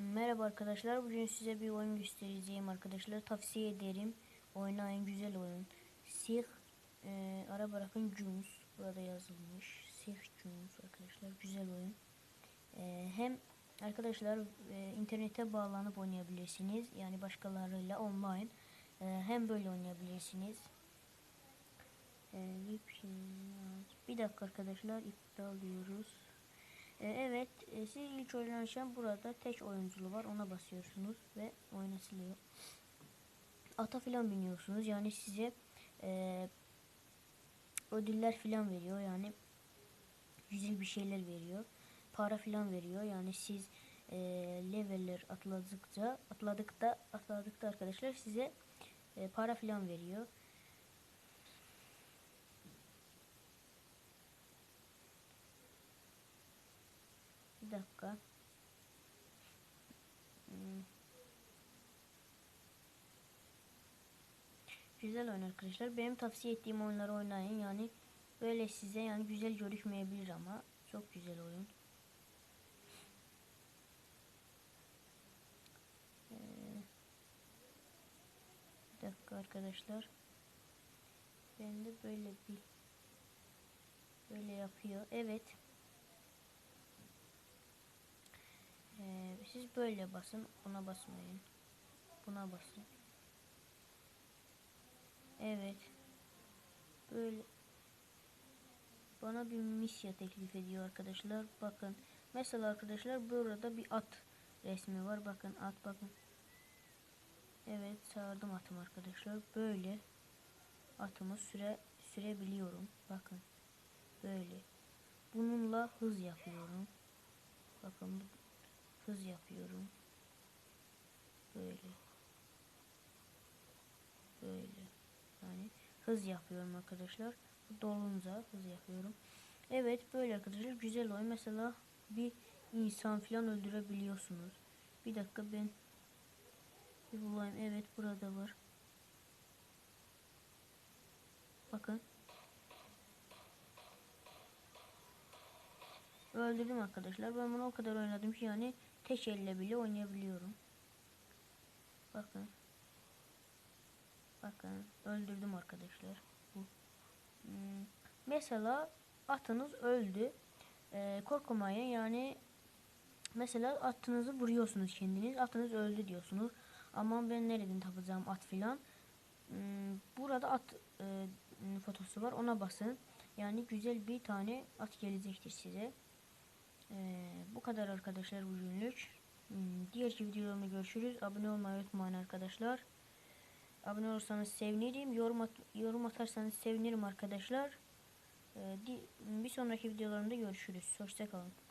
Merhaba arkadaşlar. Bugün size bir oyun göstereceğim arkadaşlar. Tavsiye ederim. Oynayın güzel oyun. Sih e, ara bırakın Junes. Burada yazılmış. Sih Junes arkadaşlar. Güzel oyun. E, hem arkadaşlar e, internete bağlanıp oynayabilirsiniz. Yani başkalarıyla online. E, hem böyle oynayabilirsiniz. E, bir dakika arkadaşlar iptal diyoruz. E, evet, e, siz ilk oynarken burada tek oyunculu var. Ona basıyorsunuz ve oynatılıyor. Ata filan biniyorsunuz. Yani size e, ödüller filan veriyor. Yani güzel bir şeyler veriyor. Para filan veriyor. Yani siz e, leveller atladıkça atladıkta atladıkta arkadaşlar size e, para filan veriyor. Dakika. Hmm. Güzel oyun arkadaşlar. Benim tavsiye ettiğim oyunları oynayın. Yani böyle size yani güzel görükmeyebilir ama çok güzel oyun. Ee, bir dakika arkadaşlar. Ben de böyle bir böyle yapıyor. Evet. Ee, siz böyle basın. Buna basmayın. Buna basın. Evet. Böyle bana bir misya teklif ediyor arkadaşlar. Bakın. Mesela arkadaşlar burada bir at resmi var. Bakın at bakın. Evet çağırdım atım arkadaşlar. Böyle atımı süre sürebiliyorum. Bakın. Böyle. Bununla hız yapıyorum. Bakın hız yapıyorum. Böyle. Böyle. Yani hız yapıyorum arkadaşlar. Dolunca hız yapıyorum. Evet böyle arkadaşlar güzel oyun. Mesela bir insan falan öldürebiliyorsunuz. Bir dakika ben bir bulayım. Evet burada var. Bakın. Öldürdüm arkadaşlar. Ben bunu o kadar oynadım ki yani tek elle bile oynayabiliyorum. Bakın. Bakın öldürdüm arkadaşlar. Bu. Hmm. Mesela atınız öldü. Ee, korkmayın yani mesela atınızı vuruyorsunuz kendiniz. Atınız öldü diyorsunuz. Ama ben nereden tapacağım at filan. Hmm, burada at e, fotosu var. Ona basın. Yani güzel bir tane at gelecektir size. Ee, bu kadar arkadaşlar bugünlük. Hmm, diğer videolarımda görüşürüz. Abone olmayı unutmayın arkadaşlar. Abone olursanız sevinirim. Yorum, at, yorum atarsanız sevinirim arkadaşlar. Ee, bir sonraki videolarımda görüşürüz. Hoşçakalın.